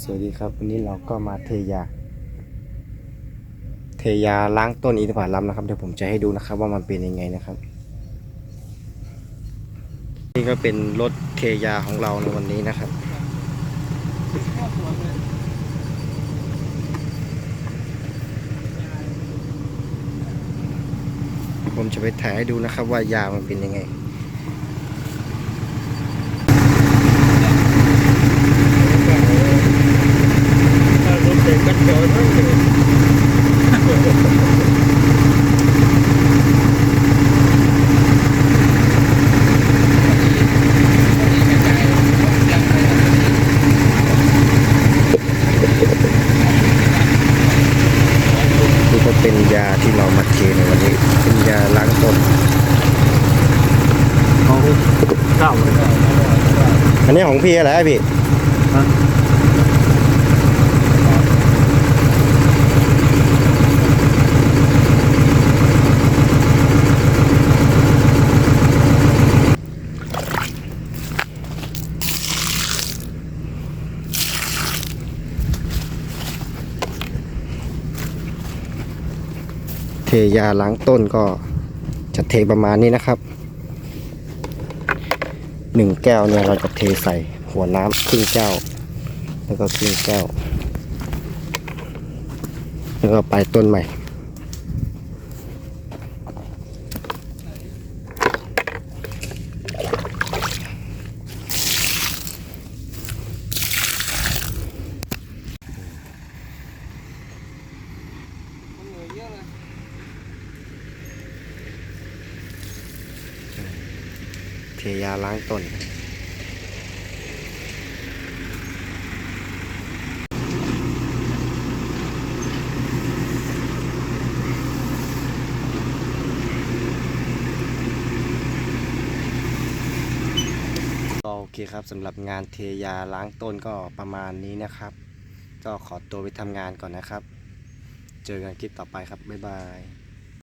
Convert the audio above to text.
สวัสดีครับ วันนี้เราก็มาเทยา เทยาล้างต้นอินทผลัมนะครับเดี๋ยวผมจะให้ดูนะครับ ว่ามันเป็นยังไงนะครับ นี่ก็เป็นรถเทยาของเราในวันนี้นะครับผมจะไปถ่ายให้ดูนะครับว่ายามันเป็นยังไง นี่ก็เป็นยาที่เรามาเทในวันนี้ เป็นยาล้างต้นเขาเก้าเลยอันนี้ของพี่อะไรอะพี่ ทยาล้างต้นก็จะเทประมาณนี้นะครับหนึ่งแก้วเนี่ยเราจะเทใส่หัวน้ำครึ่งแก้ว แล้วก็ครึ่งแก้ว แล้วก็ไปต้นใหม่ เทยาล้างต้น โอเคครับสำหรับงานเทยาล้างต้นก็ประมาณนี้นะครับ ก็ขอตัวไปทำงานก่อนนะครับ เจอกันคลิปต่อไปครับ บ๊ายบาย